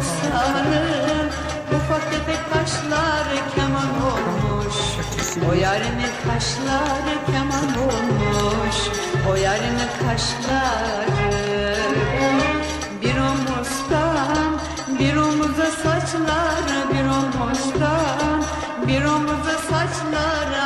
sarım Ufak tefek kaşları keman olmuş. O yarının kaşları keman olmuş. O yarının kaşları Bir omuzdan bir omuza saçları Bir omuzdan bir omuza saçları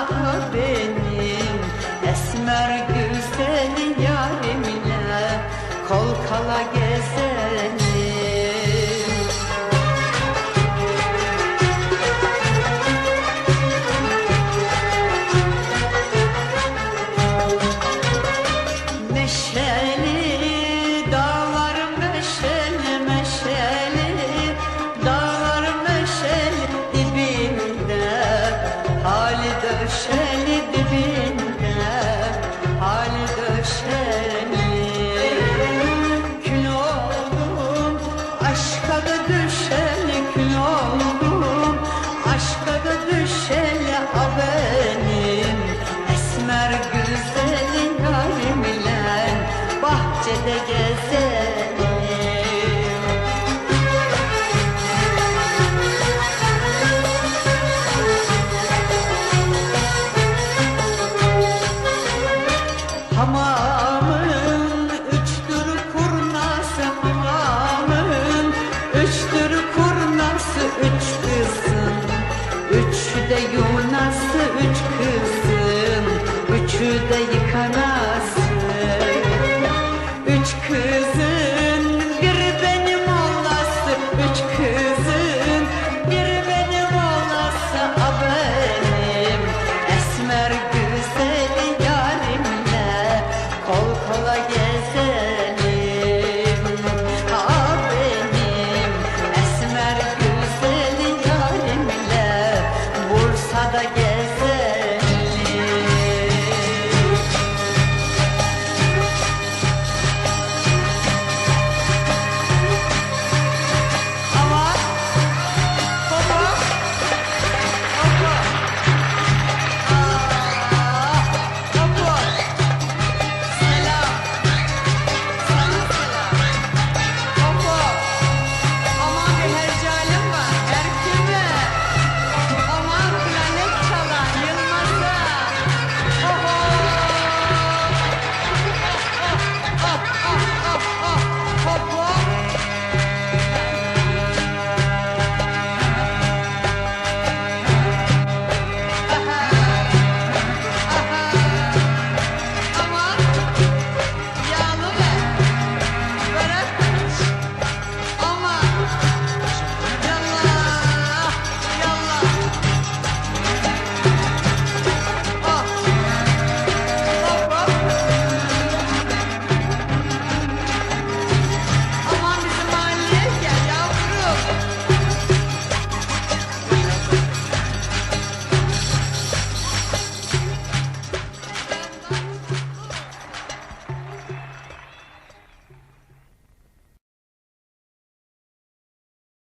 de gelse